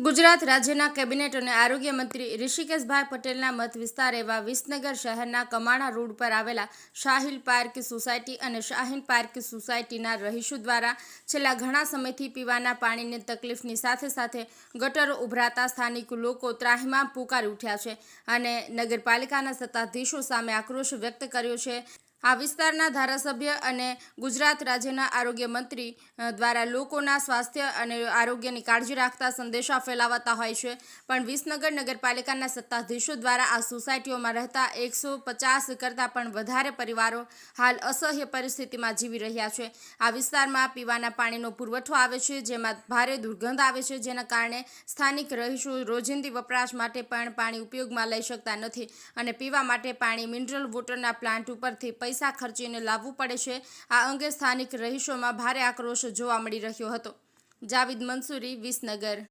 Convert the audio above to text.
ગુજરાત રાજ્યના કેબિનેટ અને આરોગ્ય મંત્રી ઋષિકેશભાઈ પટેલના મત વિસ્તાર એવા વિસનગર શહેરના કમાણા રોડ પર આવેલા શાહિલ પાર્ક સોસાયટી અને શાહીન પાર્ક સોસાયટીના રહીશો દ્વારા છેલ્લા ઘણા સમયથી પીવાના પાણીની તકલીફની સાથે સાથે ગટરો ઉભરાતા સ્થાનિક લોકો ત્રાહિમામ પુકારી ઉઠ્યા છે અને નગરપાલિકાના સત્તાધીશો સામે આક્રોશ વ્યક્ત કર્યો છે. આ વિસ્તારના ધારાસભ્ય અને ગુજરાત રાજ્યના આરોગ્ય મંત્રી દ્વારા લોકોના સ્વાસ્થ્ય અને આરોગ્યની કાળજી રાખતા સંદેશા ફેલાવાતા હોય છે. પણ વિસનગર નગરપાલિકાના સત્તાધીશો દ્વારા આ સોસાયટીઓમાં રહેતા એકસો પચાસ કરતાં પણ વધારે પરિવારો હાલ અસહ્ય પરિસ્થિતિમાં જીવી રહ્યા છે. આ વિસ્તારમાં પીવાના પાણીનો પુરવઠો આવે છે, જેમાં ભારે દુર્ગંધ આવે છે, જેના કારણે સ્થાનિક રહીશો રોજિંદી વપરાશ માટે પણ પાણી ઉપયોગમાં લઈ શકતા નથી અને પીવા માટે પાણી, મિનરલ વોટરના પ્લાન્ટ ઉપરથી પૈસા ખર્ચીને લાવવું પડે છે. આ અંગે સ્થાનિક રહીશોમાં ભારે આક્રોશ જોવા મળી રહ્યો હતો. જાવિદ મંસૂરી, વિસનગર.